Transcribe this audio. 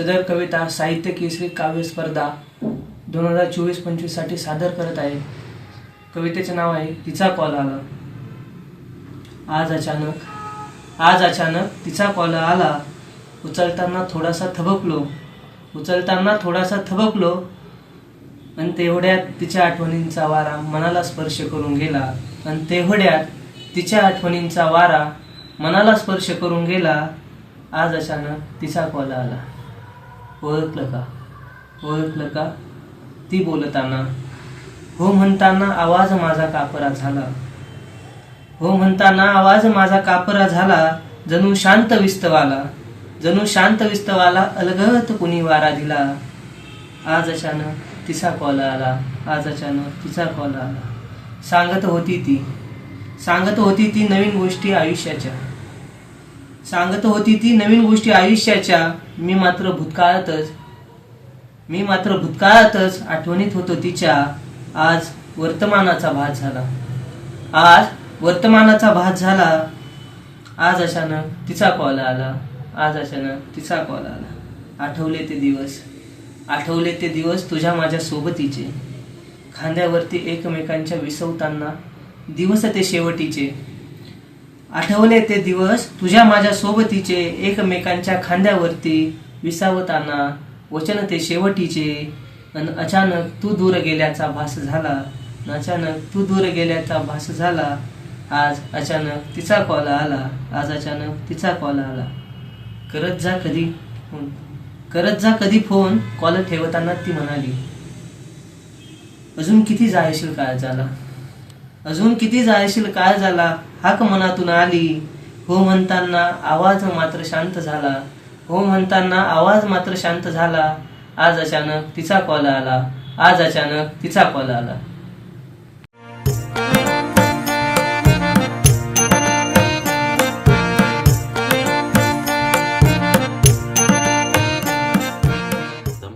सदर कविता साहित्य केसरी काव्य स्पर्धा दोन हजार चोवीस पंचवीससाठी सादर करत आहे. कवितेचे नाव आहे तिचा कॉल आला. आज अचानक आज अचानक तिचा कॉल आला. उचलताना थोडासा थबकलो. उचलताना थोडासा थबकलो. आणि तेवढ्यात तिच्या आठवणींचा वारा मनाला स्पर्श करून गेला. आणि तेवढ्यात तिच्या आठवणींचा वारा मनाला स्पर्श करून गेला. आज अचानक तिचा कॉल आला. ओळखलं का? ओळखलं का? ती बोलताना हो म्हणताना आवाज माझा कापरा झाला. हो म्हणताना आवाज माझा कापरा झाला जणू शांत विस्तवाला जणू शांत विस्तवाला अलगत कुणी वारा दिला. आज अचानक तिचा कॉल आला आज अचानक तिचा कॉल आला. सांगत होती ती. सांगत होती ती नवीन गोष्टी आयुष्याच्या. सांगत होती ती नवीन गोष्टी आयुष्याच्या. मी मात्र भूतकाळातच मी मात्र भूतकाळातच आठवणीत होतो तिच्या आज वर्तमानाचा भात झाला. आज वर्तमानाचा भात झाला. आज अचानक तिचा कॉल आला. आज अचानक तिचा कॉल आला. आठवले ते दिवस. आठवले ते दिवस तुझ्या माझ्या सोबतीचे. खांद्यावरती एकमेकांच्या विसवताना दिवस ते शेवटीचे. आठवले ते दिवस तुझ्या माझ्या सोबतीचे एकमेकांच्या खांद्यावरती विसावताना वचन ते शेवटीचे अन अचानक तू दूर गेल्याचा भास झाला अचानक तू दूर गेल्याचा भास झाला आज अचानक तिचा कॉल आला आज अचानक तिचा कॉल आला. करत जा कधी फोन करत जा कधी फोन कॉल ठेवताना ती म्हणाली अजून किती जायशील काय झाला अजून किती जायशील? काय झाला? हाक मनातून आली. हो म्हणताना आवाज मात्र शांत झाला. हो म्हणताना आवाज मात्र शांत झाला. आज अचानक तिचा कॉल आला. आज अचानक तिचा कॉल आला.